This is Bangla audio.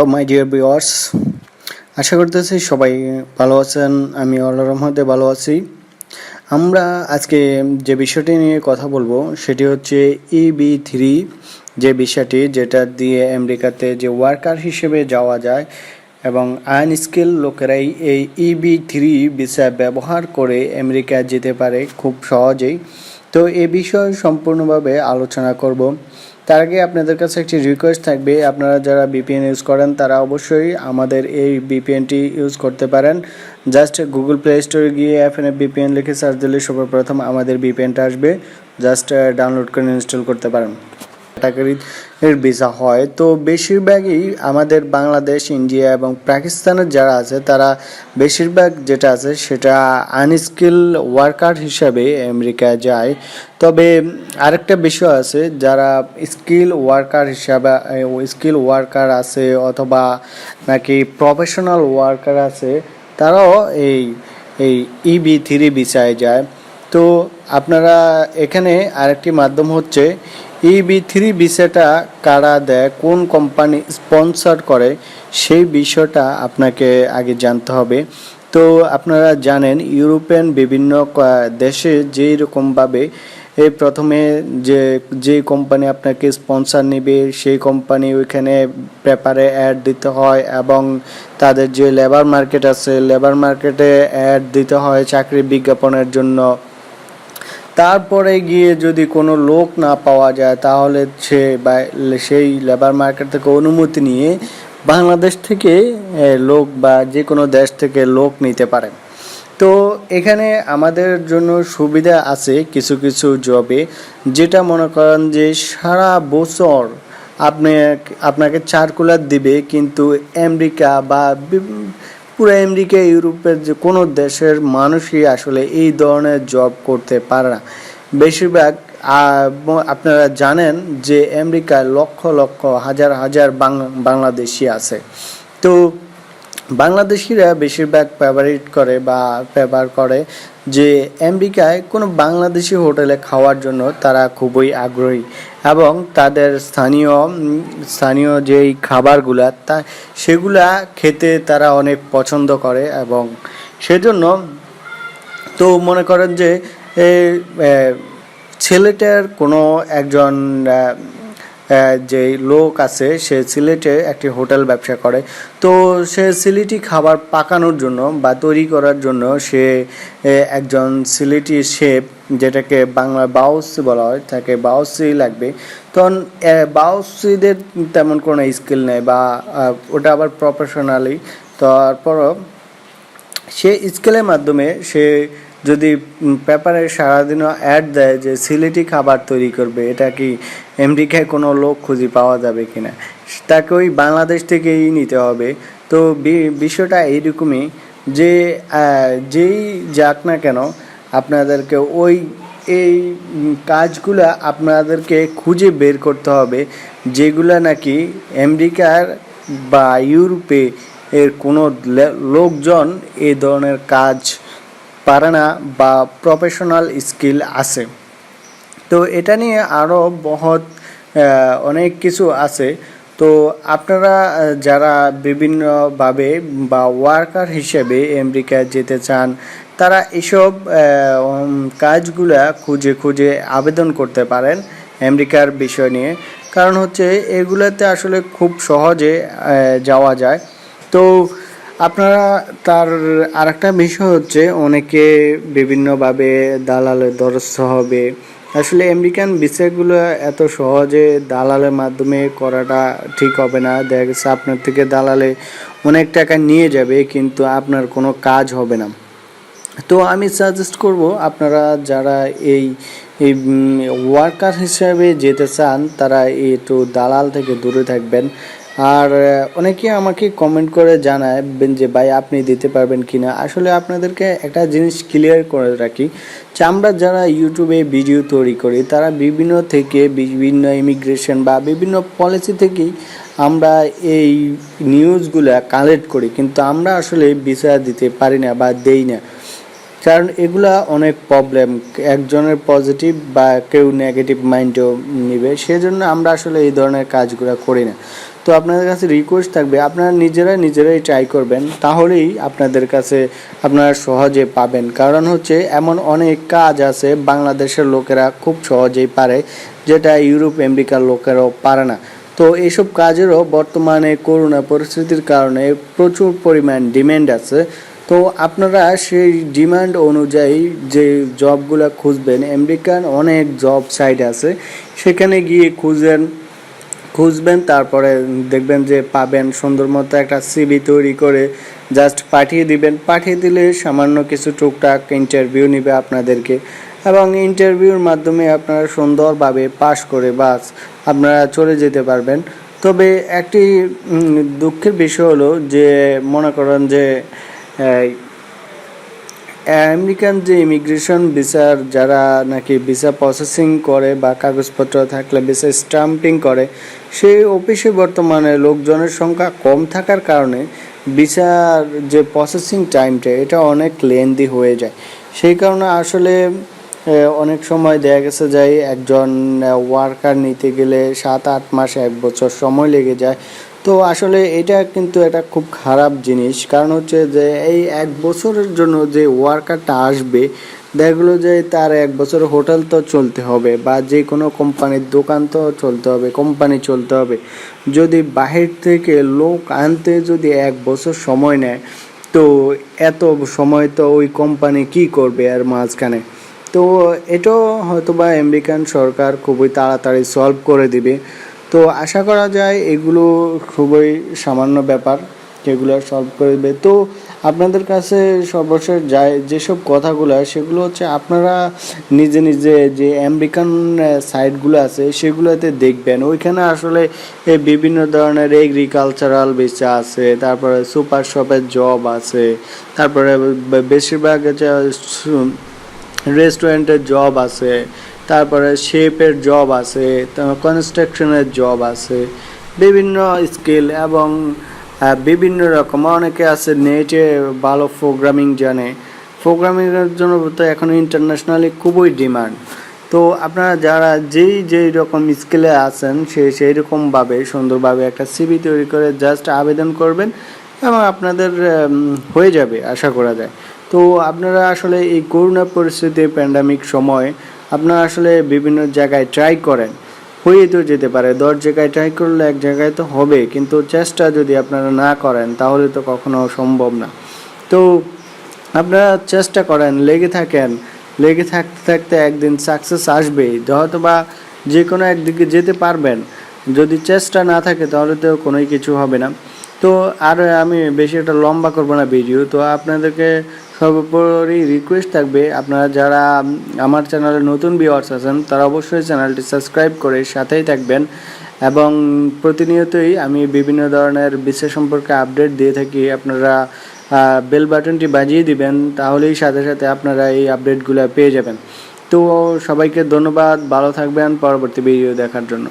তো মাই ডিয়ার ভিউয়ার্স আশা করতেছি সবাই ভালো আছেন, আমি আল্লাহ রহমতে ভালো আছি। আমরা আজকে যে বিষয়টি নিয়ে কথা বলব, সেটি হচ্ছে ইবি থ্রি যে বিষয়টি যেটা দিয়ে আমেরিকাতে যে ওয়ার্কার হিসেবে যাওয়া যায় এবং আনস্কিল লোকেরাই এই ইবি থ্রি ভিসা ব্যবহার করে আমেরিকা যেতে পারে খুব সহজেই। তো এ বিষয়ে সম্পূর্ণভাবে আলোচনা করব। তার আগে আপনাদের কাছে একটি রিকোয়েস্ট থাকবে। আপনারা যারা বিপিএন ইউজ করেন, তারা অবশ্যই আমাদের এই বিপিএনটি ইউজ করতে পারেন। জাস্ট গুগল প্লে স্টোরে গিয়ে এফএনএফ বিপিএন লিখে সার্চ দিলে সর্বপ্রথম আমাদের বিপিএনটা আসবে। জাস্ট ডাউনলোড করে ইনস্টল করতে পারেন। ক্যাটাগরির ভিসা হয়। তো বেশিরভাগই আমাদের বাংলাদেশ, ইন্ডিয়া এবং পাকিস্তানের যারা আছে, তারা বেশিরভাগ যেটা আছে, সেটা আনস্কিল ওয়ার্কার হিসাবে আমেরিকা যায়। তবে আরেকটা বিষয় আছে, যারা স্কিল ওয়ার্কার হিসাবে, স্কিল ওয়ার্কার আছে অথবা নাকি প্রফেশনাল ওয়ার্কার আছে, তারাও এই এই ইবি থ্রি ভিসায় যায়। তো আপনারা এখানে আরেকটি মাধ্যম হচ্ছে ইবি থ্রি ভিসাটা কারা দেয়, কোন কোম্পানি স্পন্সর করে, সেই বিষয়টা আপনাকে আগে জানতে হবে। তো আপনারা জানেন, ইউরোপিয়ান বিভিন্ন দেশে যেই রকমভাবে এই প্রথমে যে যে কোম্পানি আপনাকে স্পন্সর নেবে, সেই কোম্পানি ওইখানে পেপারে অ্যাড দিতে হয় এবং তাদের যে লেবার মার্কেট আছে লেবার মার্কেটে অ্যাড দিতে হয় চাকরি বিজ্ঞাপনের জন্য। তারপরে গিয়ে যদি কোনো লোক না পাওয়া যায়, তাহলে সে বা সেই লেবার মার্কেট থেকে অনুমতি নিয়ে বাংলাদেশ থেকে লোক বা যে কোনো দেশ থেকে লোক নিতে পারে তো এখানে আমাদের জন্য সুবিধা আছে কিছু কিছু জবে যেটা মনে করেন যে সারা বছর আপনি, আপনাকে চারকুলার দিবে, কিন্তু আমেরিকা বি- পুরো আমেরিকা, ইউরোপের যে কোনো দেশের মানুষই আসলে এই ধরনের জব করতে পারে না। বেশিরভাগ আপনারা জানেন যে আমেরিকায় লক্ষ লক্ষ, হাজার হাজার বাংলাদেশি আছে। তো বাংলাদেশিরা বেশিরভাগ ফেভারিট করে বা ফেভার করে যে আমেরিকায় কোনো বাংলাদেশি হোটেলে খাওয়ার জন্য তারা খুবই আগ্রহী এবং তাদের স্থানীয় স্থানীয় যেই খাবারগুলা তা, সেগুলা খেতে তারা অনেক পছন্দ করে এবং সেজন্য তো মনে করেন যে ছেলেটার কোনো একজন যে লোক আছে, সে সিলেটে একটি হোটেল ব্যবসা করে। তো সে সিলেটি খাবার পাকানোর জন্য বা তৈরি করার জন্য সে একজন সিলেটি শেফ, যেটাকে বাংলা বাউসি বলা হয়, তাকে বাউসি লাগবে। তখন বাউসিদের তেমন কোনো স্কিল নেই বা ওটা আবার প্রফেশনালি তারপরও সে স্কেলের মাধ্যমে সে যদি পেপারে সারাদিনও অ্যাড দেয় যে সিলেটি খাবার তৈরি করবে, এটা কি আমেরিকায় কোনো লোক খুঁজে পাওয়া যাবে কিনা? তাকে ওই বাংলাদেশ থেকেই নিতে হবে। তো বিষয়টা এইরকমই যে যেই যাক না কেন, আপনাদেরকে ওই, এই কাজগুলা আপনাদেরকে খুঁজে বের করতে হবে, যেগুলা নাকি আমেরিকার বা ইউরোপে এর কোনো লোকজন এই ধরনের কাজ পারে না বা প্রফেশনাল স্কিল আছে। তো এটা নিয়ে আরও আহ, অনেক কিছু আছে। তো আপনারা যারা বিভিন্নভাবে বা ওয়ার্কার হিসেবে আমেরিকায় যেতে চান তারা এসব কাজগুলা খুঁজে খুঁজে আবেদন করতে পারেন আমেরিকার বিষয় নিয়ে। কারণ হচ্ছে এগুলাতে আসলে খুব সহজে যাওয়া যায়। তো আপনারা তার আরেকটা বিষয় হচ্ছে, অনেকে বিভিন্নভাবে দালালের দ্বারস্থ হবে। আসলে আমেরিকান ভিসাগুলো এত সহজে দালালের মাধ্যমে করাটা ঠিক হবে না। দেখা গেছে আপনার থেকে দালালে অনেক টাকা নিয়ে যাবে, কিন্তু আপনার কোনো কাজ হবে না। তো আমি সাজেস্ট করব, আপনারা যারা এই এই ওয়ার্কার হিসাবে যেতে চান, তারা একটু দালাল থেকে দূরে থাকবেন। আর অনেকে আমাকে কমেন্ট করে জানায় যে, ভাই, আপনি দিতে পারবেন কি না আসলে আপনাদেরকে একটা জিনিস ক্লিয়ার করে রাখি। যে, আমরা যারা ইউটিউবে ভিডিও তৈরি করি, তারা বিভিন্ন থেকে বিভিন্ন ইমিগ্রেশন বা বিভিন্ন পলিসি থেকেই আমরা এই নিউজগুলা কালেক্ট করি। কিন্তু আমরা আসলে ভিসা দিতে পারি না বা দেই না। কারণ এগুলা অনেক প্রবলেম একজনের পজিটিভ বা কেউ নেগেটিভ মাইন্ডও নিবে। সেজন্য আমরা আসলে এই ধরনের কাজগুলো করি না। তো আপনাদের কাছে রিকোয়েস্ট থাকবে, আপনারা নিজেরাই নিজেরাই ট্রাই করবেন, তাহলেই আপনাদের কাছে আপনারা সহজে পাবেন। কারণ হচ্ছে এমন অনেক কাজ আছে, বাংলাদেশের লোকেরা খুব সহজেই পারে, যেটা ইউরোপ আমেরিকার লোকেরাও পারে না। তো এইসব কাজেরও বর্তমানে করোনা পরিস্থিতির কারণে প্রচুর পরিমাণ ডিম্যান্ড আছে। তো আপনারা সেই ডিমান্ড অনুযায়ী যে জবগুলো খুঁজবেন, আমেরিকান অনেক জব সাইট আছে, সেখানে গিয়ে খুঁজেন খুঁজবেন, তারপরে দেখবেন যে পাবেন সুন্দর মতো একটা সিবি তৈরি করে জাস্ট পাঠিয়ে দিবেন। পাঠিয়ে দিলে সামান্য কিছু টুকটাক ইন্টারভিউ নেবে আপনাদেরকে এবং ইন্টারভিউর মাধ্যমে আপনারা সুন্দরভাবে পাশ করে বাস আপনারা চলে যেতে পারবেন। তবে একটি দুঃখের বিষয় হলো যে মনে করেন যে আমেরিকান যে ইমিগ্রেশন ভিসার যারা নাকি ভিসা প্রসেসিং করে বা কাগজপত্র থাকলে, ভিসা স্টাম্পিং করে, সেই অফিসে বর্তমানে লোকজনের সংখ্যা কম থাকার কারণে ভিসার যে প্রসেসিং টাইমটা এটা অনেক লেন্দি হয়ে যায়। সেই কারণে আসলে অনেক সময় দেখা গেছে যায় একজন ওয়ার্কার নিতে গেলে সাত আট মাস, এক বছর সময় লেগে যায়। তো আসলে এটা কিন্তু একটা খুব খারাপ জিনিস। কারণ হচ্ছে যে এই এক বছরের জন্য যে ওয়ার্কারটা আসবে দেখল যে তার এক বছর হোটেল তো চলতে হবে বা যে কোনো কোম্পানির দোকান তো চলতে হবে, কোম্পানি চলতে হবে। যদি বাহির থেকে লোক আনতে যদি এক বছর সময় নেয়, তো এত সময় তো ওই কোম্পানি কি করবে আর মাঝখানে? তো এটাও হয়তো বা আমেরিকান সরকার খুবই তাড়াতাড়ি সলভ করে দিবে। তো আশা করা যায় এগুলো খুবই সামান্য ব্যাপার যেগুলো সলভ করে দেবে তো আপনাদের কাছে সর্বশেষ যায় যেসব কথাগুলো, সেগুলো হচ্ছে আপনারা নিজে নিজে যে আমেরিকান সাইটগুলো আছে সেগুলোতে দেখবেন। ওইখানে আসলে বিভিন্ন ধরনের এগ্রিকালচারাল ভিসা আছে, তারপরে সুপার শপের জব আছে, তারপরে বেশিরভাগ রেস্টুরেন্টের জব আছে তারপরে শেপের জব আছে কনস্ট্রাকশনের জব আছে, বিভিন্ন স্কিল এবং বিভিন্ন রকম। অনেকে আছে নেটে ভালো প্রোগ্রামিং জানে। প্রোগ্রামিংয়ের জন্য তো এখন ইন্টারন্যাশনালি খুবই ডিমান্ড তো আপনারা যারা যেই যেই রকম স্কিলে আছেন, সে সেই রকমভাবে সুন্দরভাবে একটা সিবি তৈরি করে জাস্ট আবেদন করবেন এবং আপনাদের হয়ে যাবে, আশা করা যায়। তো আপনারা আসলে এই করোনা পরিস্থিতি প্যান্ডামিক সময় আপনারা আসলে বিভিন্ন জায়গায় ট্রাই করেন। হয়ে তো যেতে পারে, দশ জায়গায় ট্রাই করলে এক জায়গায় তো হবে, কিন্তু চেষ্টা যদি আপনারা না করেন, তাহলে তো কখনো সম্ভব না। তো আপনারা চেষ্টা করেন, লেগে থাকেন, লেগে থাকতে থাকতে একদিন সাকসেস আসবেই। হয়তো বা যে কোনো একদিকে যেতে পারবেন, যদি চেষ্টা না থাকে তাহলে তো কোনোই কিছু হবে না। তো আর আমি বেশি একটা লম্বা করব না ভিডিও তো আপনাদেরকে সর্বোপরি রিকোয়েস্ট থাকবে আপনারা যারা আমার চ্যানেলে নতুন ভিউয়ার্স আছেন, তারা অবশ্যই চ্যানেলটি সাবস্ক্রাইব করে সাথেই থাকবেন। এবং প্রতিনিয়তই আমি বিভিন্ন ধরনের বিষয় সম্পর্কে আপডেট দিয়ে থাকি। আপনারা বেল বাটনটি বাজিয়ে দিবেন, তাহলেই সাথে সাথে আপনারা এই আপডেটগুলো পেয়ে যাবেন। তো সবাইকে ধন্যবাদ, ভালো থাকবেন, পরবর্তী ভিডিও দেখার জন্য।